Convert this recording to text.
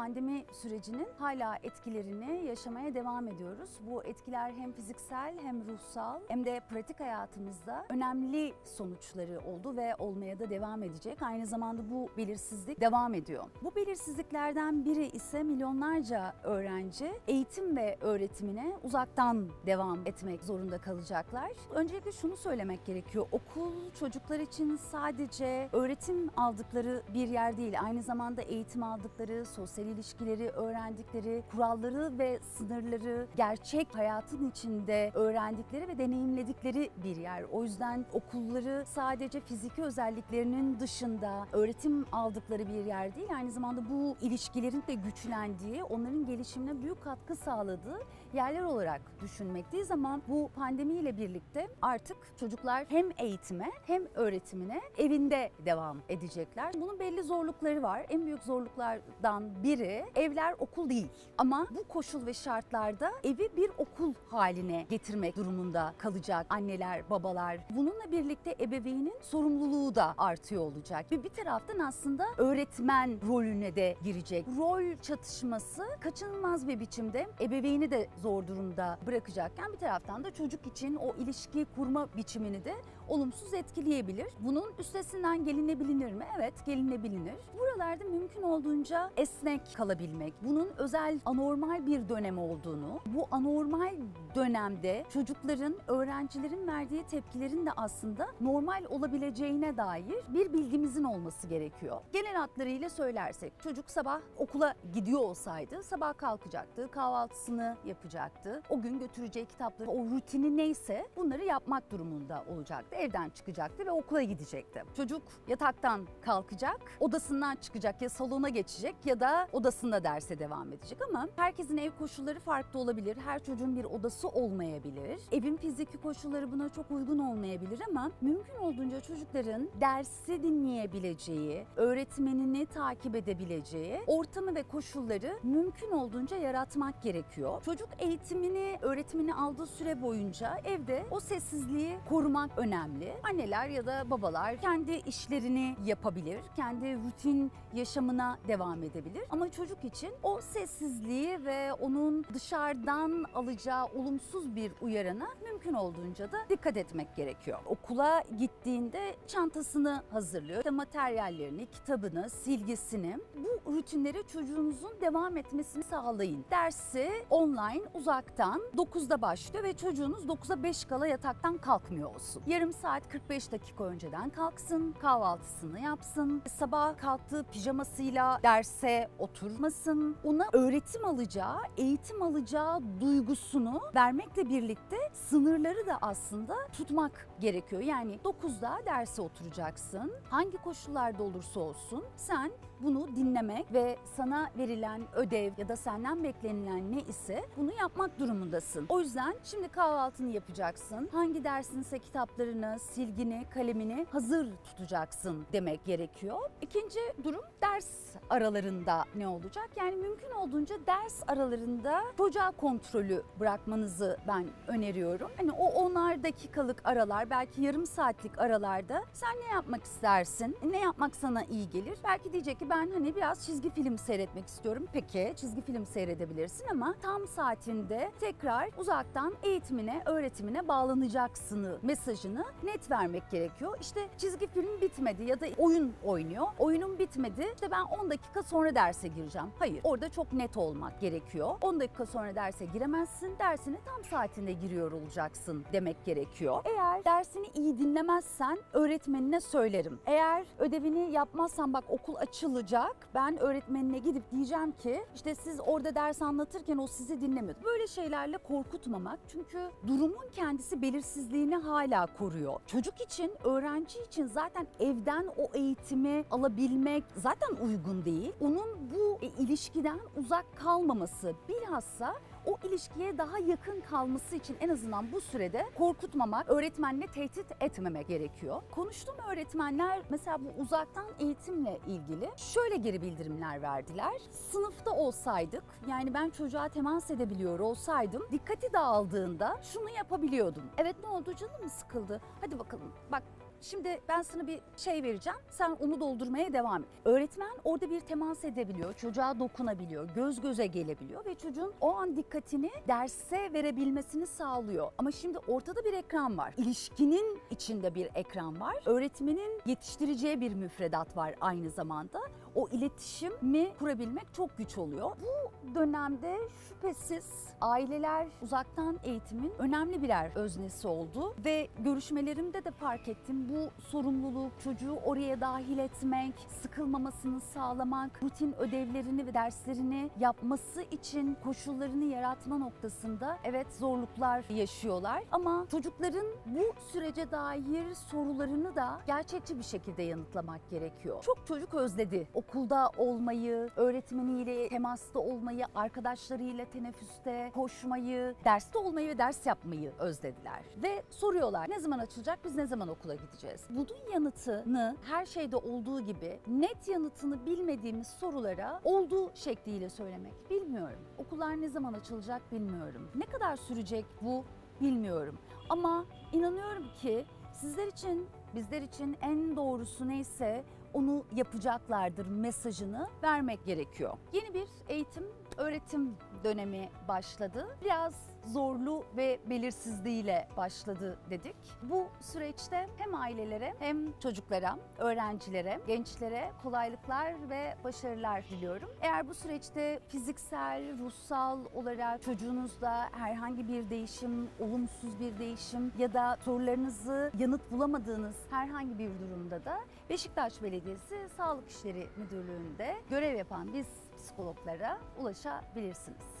pandemi sürecinin hala etkilerini yaşamaya devam ediyoruz. Bu etkiler hem fiziksel hem ruhsal hem de pratik hayatımızda önemli sonuçları oldu ve olmaya da devam edecek. Aynı zamanda bu belirsizlik devam ediyor. Bu belirsizliklerden biri ise milyonlarca öğrenci eğitim ve öğretimine uzaktan devam etmek zorunda kalacaklar. Öncelikle şunu söylemek gerekiyor. Okul çocuklar için sadece öğretim aldıkları bir yer değil. Aynı zamanda eğitim aldıkları, sosyal ilişkileri öğrendikleri, kuralları ve sınırları gerçek hayatın içinde öğrendikleri ve deneyimledikleri bir yer. O yüzden okulları sadece fiziki özelliklerinin dışında öğretim aldıkları bir yer değil. Aynı zamanda bu ilişkilerin de güçlendiği, onların gelişimine büyük katkı sağladığı yerler olarak düşünmekteyiz ama bu pandemiyle birlikte artık çocuklar hem eğitime hem öğretimine evinde devam edecekler. Bunun belli zorlukları var. En büyük zorluklardan biri evler okul değil. Ama bu koşul ve şartlarda evi bir okul haline getirmek durumunda kalacak anneler, babalar. Bununla birlikte ebeveynin sorumluluğu da artıyor olacak. Ve bir taraftan aslında öğretmen rolüne de girecek. Rol çatışması kaçınılmaz bir biçimde ebeveyni de zor durumda bırakacakken bir taraftan da çocuk için o ilişki kurma biçimini de olumsuz etkileyebilir. Bunun üstesinden gelinebilir mi? Evet, gelinebilir. Buralarda mümkün olduğunca esnek kalabilmek, bunun özel anormal bir dönem olduğunu, bu anormal dönemde çocukların, öğrencilerin verdiği tepkilerin de aslında normal olabileceğine dair bir bilgimizin olması gerekiyor. Genel hatlarıyla söylersek çocuk sabah okula gidiyor olsaydı sabah kalkacaktı, kahvaltısını yapacaktı. O gün götüreceği kitapları, o rutini neyse bunları yapmak durumunda olacaktı. Evden çıkacaktı ve okula gidecekti. Çocuk yataktan kalkacak, odasından çıkacak ya salona geçecek ya da odasında derse devam edecek ama herkesin ev koşulları farklı olabilir. Her çocuğun bir odası olmayabilir. Evin fiziki koşulları buna çok uygun olmayabilir ama mümkün olduğunca çocukların dersi dinleyebileceği, öğretmenini takip edebileceği ortamı ve koşulları mümkün olduğunca yaratmak gerekiyor. Çocuk eğitimini, öğretimini aldığı süre boyunca evde o sessizliği korumak önemli. Anneler ya da babalar kendi işlerini yapabilir, kendi rutin yaşamına devam edebilir. Ama çocuk için o sessizliği ve onun dışarıdan alacağı olumsuz bir uyarana mümkün olduğunca da dikkat etmek gerekiyor. Okula gittiğinde çantasını hazırlıyor, işte materyallerini, kitabını, silgisini. Bu rutinleri çocuğunuzun devam etmesini sağlayın. Dersi online, uzaktan 9'da başlıyor ve çocuğunuz 9'a 5 kala yataktan kalkmıyor olsun. Yarım saat 45 dakika önceden kalksın, kahvaltısını yapsın, sabah kalktığı pijamasıyla derse oturmasın. Ona öğretim alacağı, eğitim alacağı duygusunu vermekle birlikte sınırları da aslında tutmak gerekiyor. Yani 9'da derse oturacaksın. Hangi koşullarda olursa olsun sen bunu dinlemek ve sana verilen ödev ya da senden beklenilen ne ise bunu yapmak durumundasın. O yüzden şimdi kahvaltını yapacaksın. Hangi dersinse kitaplarını, silgini, kalemini hazır tutacaksın demek gerekiyor. İkinci durum ders aralarında ne olacak? Yani mümkün olduğunca ders aralarında çocuğa kontrolü bırakmanızı ben öneriyorum. Hani o onar dakikalık aralar, belki yarım saatlik aralarda sen ne yapmak istersin? Ne yapmak sana iyi gelir? Belki diyecek ki ben hani biraz çizgi film seyretmek istiyorum. Peki çizgi film seyredebilirsin ama tam saatinde tekrar uzaktan eğitimine, öğretimine bağlanacaksını mesajını net vermek gerekiyor. İşte çizgi film bitmedi ya da oyun oynuyor. Oyunun bitmedi. İşte ben 10 dakika sonra derse gireceğim. Hayır. Orada çok net olmak gerekiyor. 10 dakika sonra derse giremezsin. Dersine tam saatinde giriyor olacaksın demek gerekiyor. Eğer dersini iyi dinlemezsen öğretmenine söylerim. Eğer ödevini yapmazsan bak okul açılacak. Ben öğretmenine gidip diyeceğim ki işte siz orada ders anlatırken o sizi dinlemiyordu. Böyle şeylerle korkutmamak. Çünkü durumun kendisi belirsizliğini hala koruyor. Çocuk için, öğrenci için zaten evden o eğitimi alabilmek zaten uygun değil. Onun bu e, ilişkiden uzak kalmaması bilhassa o ilişkiye daha yakın kalması için en azından bu sürede korkutmamak, öğretmenle tehdit etmemek gerekiyor. Konuştuğum öğretmenler mesela bu uzaktan eğitimle ilgili şöyle geri bildirimler verdiler. Sınıfta olsaydık, yani ben çocuğa temas edebiliyor olsaydım, dikkati dağıldığında şunu yapabiliyordum. Evet ne oldu canım mı sıkıldı? Hadi bakalım bak Şimdi ben sana bir şey vereceğim. Sen onu doldurmaya devam et. Öğretmen orada bir temas edebiliyor. Çocuğa dokunabiliyor. Göz göze gelebiliyor ve çocuğun o an dikkatini derse verebilmesini sağlıyor. Ama şimdi ortada bir ekran var. İlişkinin içinde bir ekran var. Öğretmenin yetiştireceği bir müfredat var aynı zamanda. O iletişimi kurabilmek çok güç oluyor. Bu dönemde şüphesiz aileler uzaktan eğitimin önemli birer öznesi oldu ve görüşmelerimde de fark ettim. Bu sorumluluk, çocuğu oraya dahil etmek, sıkılmamasını sağlamak, rutin ödevlerini ve derslerini yapması için koşullarını yaratma noktasında evet zorluklar yaşıyorlar ama çocukların bu sürece dair sorularını da gerçekçi bir şekilde yanıtlamak gerekiyor. Çok çocuk özledi okulda olmayı, öğretmeniyle temasta olmayı, arkadaşlarıyla teneffüste koşmayı, derste olmayı ve ders yapmayı özlediler. Ve soruyorlar ne zaman açılacak, biz ne zaman okula gideceğiz? Bunun yanıtını her şeyde olduğu gibi net yanıtını bilmediğimiz sorulara olduğu şekliyle söylemek. Bilmiyorum. Okullar ne zaman açılacak bilmiyorum. Ne kadar sürecek bu bilmiyorum. Ama inanıyorum ki sizler için, bizler için en doğrusu neyse onu yapacaklardır mesajını vermek gerekiyor. Yeni bir eğitim öğretim dönemi başladı. Biraz zorlu ve belirsizliğiyle başladı dedik. Bu süreçte hem ailelere hem çocuklara, öğrencilere, gençlere kolaylıklar ve başarılar diliyorum. Eğer bu süreçte fiziksel, ruhsal olarak çocuğunuzda herhangi bir değişim, olumsuz bir değişim ya da sorularınızı yanıt bulamadığınız herhangi bir durumda da Beşiktaş Belediyesi Sağlık İşleri Müdürlüğü'nde görev yapan biz psikologlara ulaşabilirsiniz.